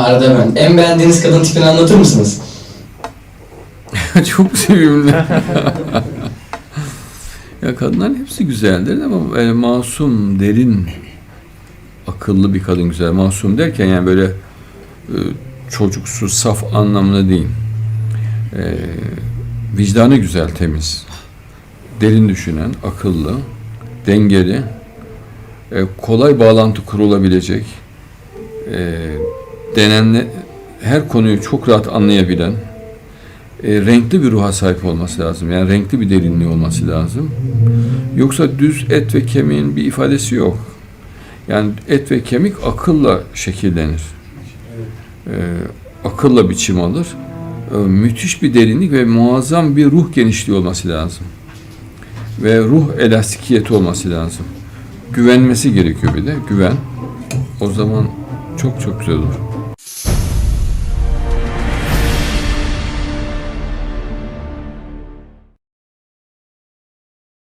Arda ben. En beğendiğiniz kadın tipini anlatır mısınız? Çok sevimli. ya kadınların hepsi güzeldir ama böyle masum, derin, akıllı bir kadın güzel. Masum derken yani böyle e, çocuksu, saf anlamında değil. E, vicdanı güzel, temiz. Derin düşünen, akıllı, dengeli, e, kolay bağlantı kurulabilecek, e, denenle her konuyu çok rahat anlayabilen, e, renkli bir ruha sahip olması lazım. Yani renkli bir derinliği olması lazım. Yoksa düz et ve kemiğin bir ifadesi yok. Yani et ve kemik akılla şekillenir. E, akılla biçim alır. E, müthiş bir derinlik ve muazzam bir ruh genişliği olması lazım. Ve ruh elastikiyeti olması lazım. Güvenmesi gerekiyor bir de. Güven. O zaman çok çok güzel olur.